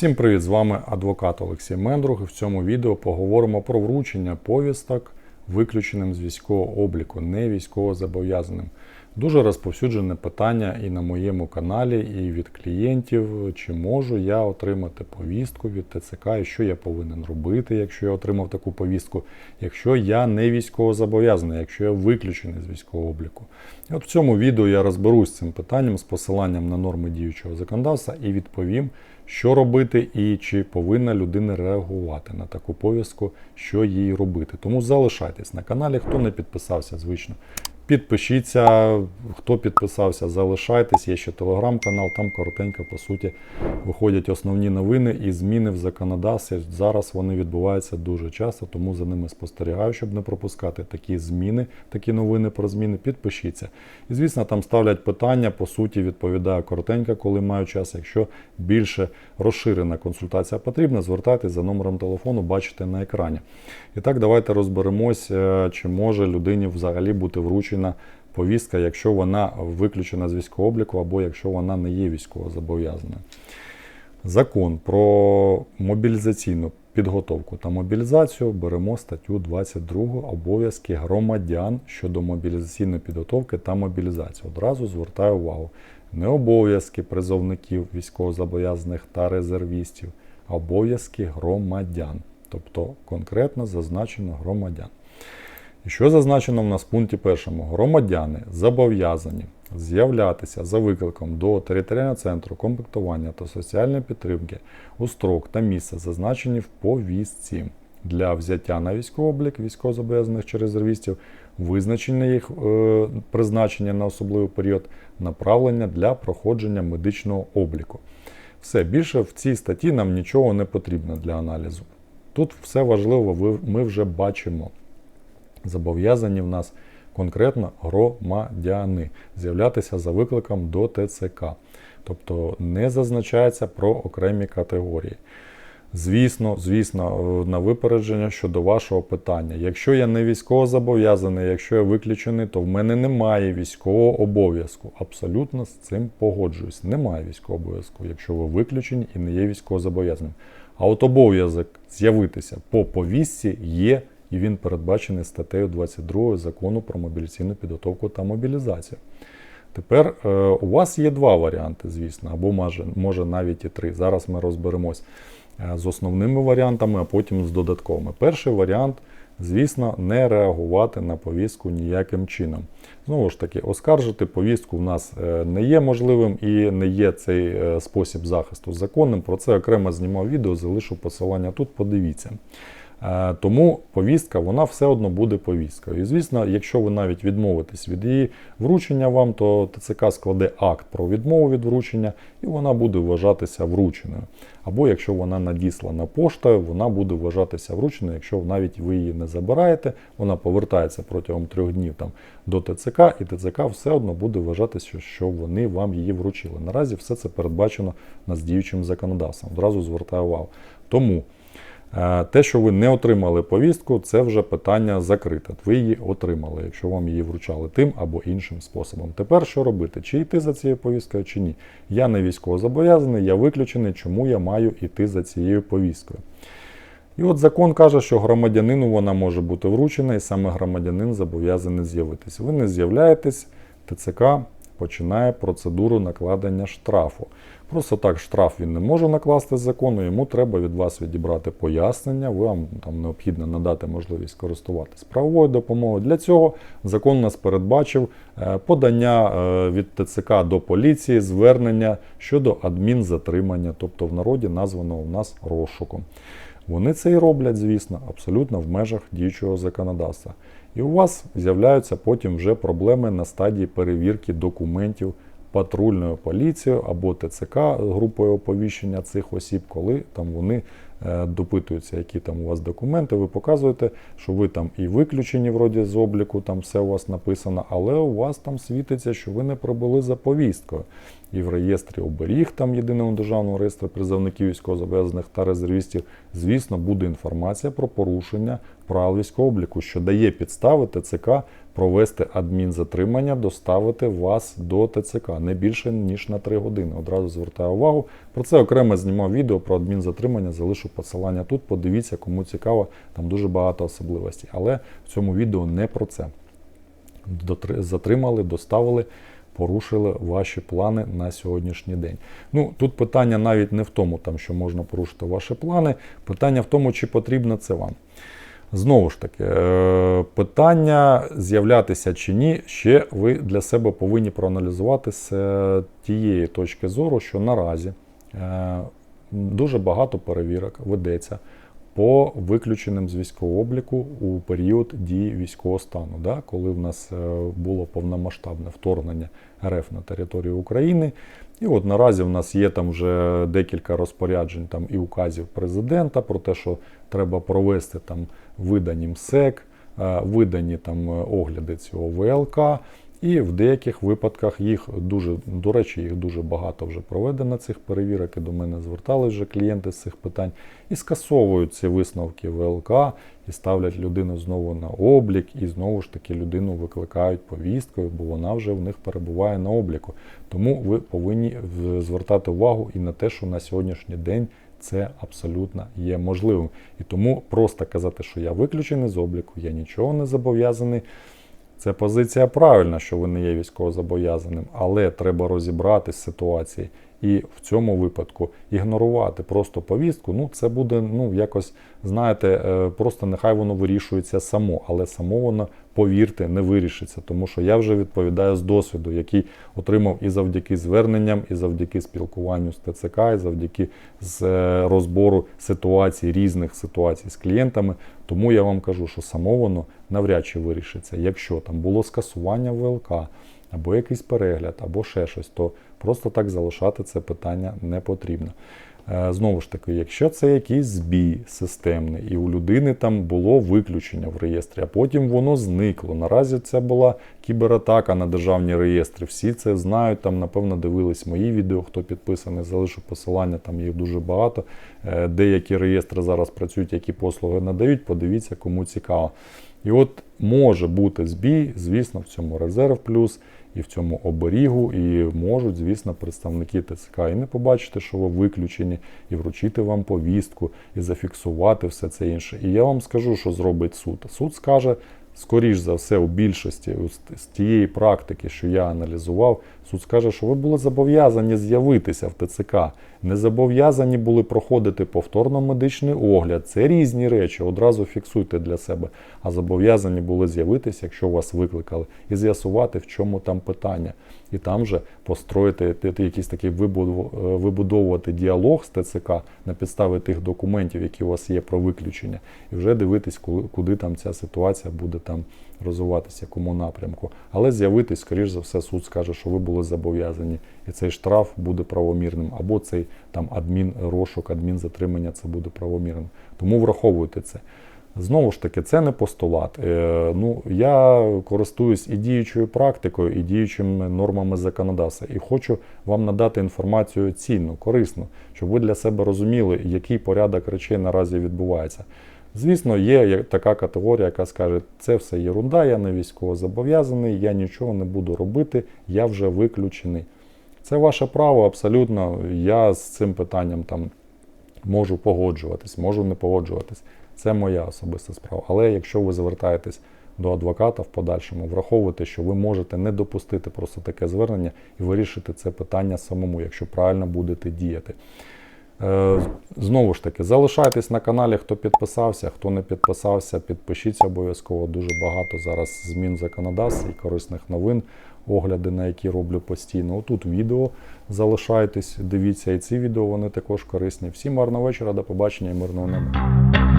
Усім привіт! З вами адвокат Олексій Мендрух. І в цьому відео поговоримо про вручення повісток виключеним з військового обліку, не військовозобов'язаним. Дуже розповсюджене питання і на моєму каналі, і від клієнтів, чи можу я отримати повістку від ТЦК, і що я повинен робити, якщо я отримав таку повістку, якщо я не військовозобов'язаний, якщо я виключений з військового обліку. І от в цьому відео я розберусь з цим питанням з посиланням на норми діючого законодавства і відповім, що робити і чи повинна людина реагувати на таку повістку, що їй робити. Тому залишайтесь на каналі, хто не підписався, звично. Підпишіться, хто підписався, залишайтесь. Є ще телеграм-канал, там коротенько, по суті, виходять основні новини і зміни в законодавстві. Зараз вони відбуваються дуже часто, тому за ними спостерігаю, щоб не пропускати такі зміни, такі новини про зміни. Підпишіться. І звісно, там ставлять питання. По суті, відповідаю коротенько, коли маю час. Якщо більше розширена консультація потрібна, звертайтеся за номером телефону, бачите на екрані. І так, давайте розберемось, е, чи може людині взагалі бути вручена повістка, якщо вона виключена з військового обліку або якщо вона не є військовозобов'язаною. Закон про мобілізаційну підготовку та мобілізацію беремо статтю 22 обов'язки громадян щодо мобілізаційної підготовки та мобілізації. Одразу звертаю увагу. Не обов'язки призовників військовозобов'язаних та резервістів, а обов'язки громадян. Тобто конкретно зазначено громадян. І що зазначено в нас в пункті першому? Громадяни зобов'язані з'являтися за викликом до територіального центру комплектування та соціальної підтримки у строк та місце, зазначені в повістці для взяття на військовий облік військовозобов'язаних чи резервістів, визначення їх е, призначення на особливий період, направлення для проходження медичного обліку. Все більше в цій статті нам нічого не потрібно для аналізу. Тут все важливо, ми вже бачимо. Зобов'язані в нас конкретно громадяни з'являтися за викликом до ТЦК. Тобто не зазначається про окремі категорії. Звісно, звісно, на випередження щодо вашого питання. Якщо я не військово зобов'язаний, якщо я виключений, то в мене немає військового обов'язку. Абсолютно з цим погоджуюсь. Немає військового обов'язку, якщо ви виключені і не є військовозобов'язаним. А от обов'язок з'явитися по повістці є і він передбачений статтею 22 закону про мобілізаційну підготовку та мобілізацію. Тепер е, у вас є два варіанти, звісно, або може, може навіть і три. Зараз ми розберемось е, з основними варіантами, а потім з додатковими. Перший варіант, звісно, не реагувати на повістку ніяким чином. Знову ж таки, оскаржити повістку в нас е, не є можливим і не є цей спосіб захисту законним. Про це окремо знімав відео, залишу посилання тут, подивіться. Е, тому повістка вона все одно буде повісткою. І звісно, якщо ви навіть відмовитесь від її вручення вам, то ТЦК складе акт про відмову від вручення, і вона буде вважатися врученою. Або якщо вона надіслана поштою, вона буде вважатися врученою. Якщо навіть ви її не забираєте, вона повертається протягом трьох днів там до ТЦК, і ТЦК все одно буде вважатися, що вони вам її вручили. Наразі все це передбачено нас діючим законодавством. Одразу звертаю увагу. Тому. Е, те, що ви не отримали повістку, це вже питання закрите. Ви її отримали, якщо вам її вручали тим або іншим способом. Тепер що робити? Чи йти за цією повісткою, чи ні? Я не військовозобов'язаний, я виключений, чому я маю йти за цією повісткою. І от закон каже, що громадянину вона може бути вручена, і саме громадянин зобов'язаний з'явитися. Ви не з'являєтесь, ТЦК починає процедуру накладення штрафу. Просто так штраф він не може накласти з закону, йому треба від вас відібрати пояснення, вам там необхідно надати можливість користуватись правовою допомогою. Для цього закон нас передбачив е, подання е, від ТЦК до поліції, звернення щодо адмінзатримання, тобто в народі названого в нас розшуком. Вони це і роблять, звісно, абсолютно в межах діючого законодавства. І у вас з'являються потім вже проблеми на стадії перевірки документів патрульною поліцією або ТЦК групою оповіщення цих осіб, коли там вони е, допитуються, які там у вас документи. Ви показуєте, що ви там і виключені вроді з обліку, там все у вас написано, але у вас там світиться, що ви не пробули за повісткою. І в реєстрі оберіг, там єдиному державному реєстрі призовників військовозобов'язаних та резервістів, звісно, буде інформація про порушення правил військового обліку, що дає підстави ТЦК провести адмінзатримання, доставити вас до ТЦК не більше ніж на 3 години. Одразу звертаю увагу. Про це окремо знімав відео про адмінзатримання. Залишу посилання тут. Подивіться, кому цікаво. Там дуже багато особливостей. Але в цьому відео не про це. Затримали, доставили, порушили ваші плани на сьогоднішній день. Ну тут питання навіть не в тому, там, що можна порушити ваші плани. Питання в тому, чи потрібно це вам. Знову ж таки, е, питання з'являтися чи ні, ще ви для себе повинні проаналізувати з е, тієї точки зору, що наразі е, дуже багато перевірок ведеться по виключеним з військового обліку у період дії військового стану, да, коли в нас е, було повномасштабне вторгнення РФ на територію України. І от наразі в нас є там вже декілька розпоряджень там і указів президента про те, що треба провести там видані МСЕК, е, видані там е, огляди цього ВЛК. І в деяких випадках їх дуже, до речі, їх дуже багато вже проведено цих перевірок. І до мене звертались вже клієнти з цих питань і скасовують ці висновки ВЛК і ставлять людину знову на облік, і знову ж таки людину викликають повісткою, бо вона вже в них перебуває на обліку. Тому ви повинні звертати увагу і на те, що на сьогоднішній день це абсолютно є можливим. І тому просто казати, що я виключений з обліку, я нічого не зобов'язаний. Це позиція правильна, що ви не є військовозобов'язаним, але треба розібратись з ситуацією. І в цьому випадку ігнорувати просто повістку, ну це буде ну якось, знаєте, е, просто нехай воно вирішується само, але само воно, повірте, не вирішиться. Тому що я вже відповідаю з досвіду, який отримав і завдяки зверненням, і завдяки спілкуванню з ТЦК, і завдяки з е, розбору ситуацій, різних ситуацій з клієнтами. Тому я вам кажу, що само воно навряд чи вирішиться. Якщо там було скасування ВЛК, або якийсь перегляд, або ще щось, то просто так залишати це питання не потрібно. Е, Знову ж таки, якщо це якийсь збій системний, і у людини там було виключення в реєстрі, а потім воно зникло. Наразі це була кібератака на державні реєстри. Всі це знають. Там, напевно, дивились мої відео, хто підписаний, залишу посилання, там їх дуже багато. Е, Деякі реєстри зараз працюють, які послуги надають. Подивіться, кому цікаво. І от може бути збій, звісно, в цьому резерв плюс і в цьому оберігу, і можуть, звісно, представники ТЦК і не побачити, що ви виключені, і вручити вам повістку, і зафіксувати все це інше. І я вам скажу, що зробить суд. Суд скаже, скоріш за все, у більшості з- тієї практики, що я аналізував, суд скаже, що ви були зобов'язані з'явитися в ТЦК, не зобов'язані були проходити повторно медичний огляд. Це різні речі. Одразу фіксуйте для себе. А зобов'язані були з'явитися, якщо вас викликали, і з'ясувати, в чому там питання. І там же построїти якийсь такий е, вибудовувати діалог з ТЦК на підставі тих документів, які у вас є про виключення, і вже дивитись, куди там ця ситуація буде там розвиватися, якому напрямку. Але з'явитись, скоріш за все, суд скаже, що ви були зобов'язані, і цей штраф буде правомірним, або цей там адмінрошук, адмінзатримання це буде правомірним. Тому враховуйте це. Знову ж таки, це не постулат. Е, ну, я користуюсь і діючою практикою, і діючими нормами законодавства, і хочу вам надати інформацію цінну, корисну, щоб ви для себе розуміли, який порядок речей наразі відбувається. Звісно, є така категорія, яка скаже, це все єрунда, я не військово зобов'язаний, я нічого не буду робити, я вже виключений. Це ваше право абсолютно. Я з цим питанням там можу погоджуватись, можу не погоджуватись. Це моя особиста справа. Але якщо ви звертаєтесь до адвоката в подальшому, враховуйте, що ви можете не допустити просто таке звернення і вирішити це питання самому, якщо правильно будете діяти. Е, Знову ж таки, залишайтесь на каналі, хто підписався, хто не підписався, підпишіться обов'язково. Дуже багато зараз змін в і корисних новин, огляди, на які роблю постійно. Отут відео залишайтесь, дивіться і ці відео, вони також корисні. Всім гарного вечора, до побачення і мирного неба.